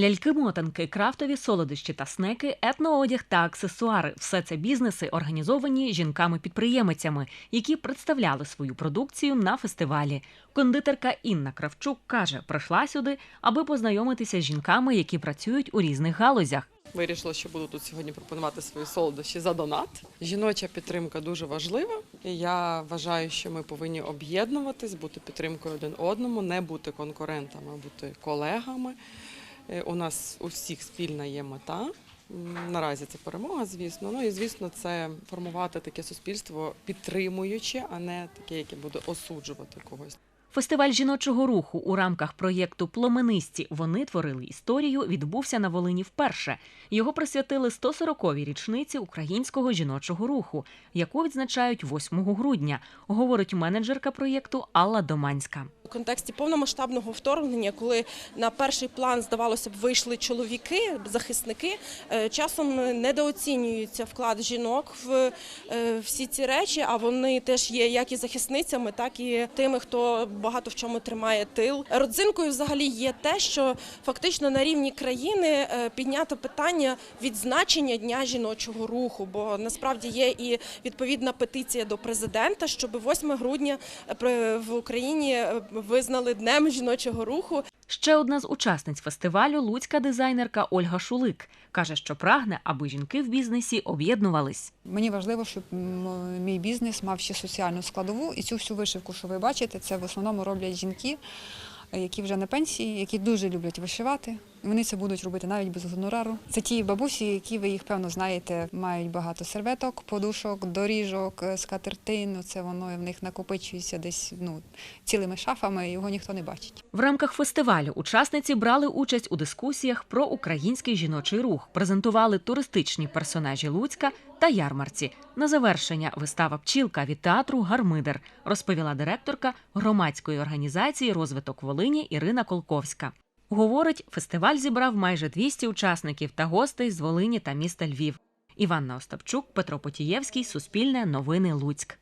Ляльки-мотанки, крафтові солодощі та снеки, етноодяг та аксесуари все це бізнеси, організовані жінками-підприємицями, які представляли свою продукцію на фестивалі. Кондитерка Інна Кравчук каже, прийшла сюди, аби познайомитися з жінками, які працюють у різних галузях. Вирішила, що буду тут сьогодні пропонувати свої солодощі за донат. Жіноча підтримка дуже важлива. Я вважаю, що ми повинні об'єднуватись, бути підтримкою один одному, не бути конкурентами, а бути колегами. Е, У нас у всіх спільна є мета. Наразі це перемога, звісно. Ну і звісно, це формувати таке суспільство підтримуюче, а не таке, яке буде осуджувати когось. Фестиваль жіночого руху у рамках проєкту Пломенисті вони творили історію. Відбувся на Волині вперше. Його присвятили 140-й річниці українського жіночого руху, яку відзначають 8 грудня, говорить менеджерка проєкту Алла Доманська. У контексті повномасштабного вторгнення, коли на перший план, здавалося б, вийшли чоловіки, захисники, е, часом недооцінюється вклад жінок в е, всі ці речі, а вони теж є як і захисницями, так і тими, хто багато в чому тримає тил. Родзинкою взагалі є те, що фактично на рівні країни е, піднято питання відзначення дня жіночого руху, бо насправді є і відповідна петиція до президента, щоб 8 грудня е, в Україні е, визнали днем жіночого руху. Ще одна з учасниць фестивалю луцька дизайнерка Ольга Шулик каже, що прагне, аби жінки в бізнесі об'єднувались. Мені важливо, щоб мій бізнес мав ще соціальну складову, і цю всю вишивку, що ви бачите, це в основному роблять жінки, е, які вже на пенсії, які дуже люблять вишивати. Вони це будуть робити навіть без гонорару. Це ті бабусі, які ви їх певно знаєте, мають багато серветок, подушок, доріжок, е, скатертин. Це воно в них накопичується десь ну, цілими шафами, його ніхто не бачить. В рамках фестивалю учасниці брали участь у дискусіях про український жіночий рух, презентували туристичні персонажі Луцька та ярмарці. На завершення вистава пчілка від театру Гармидер, розповіла директорка громадської організації розвиток Волині Ірина Колковська. Говорить, фестиваль зібрав майже 200 учасників та гостей з Волині та міста Львів. Іванна Остапчук, Петро Потієвський, Суспільне, Новини Луцьк.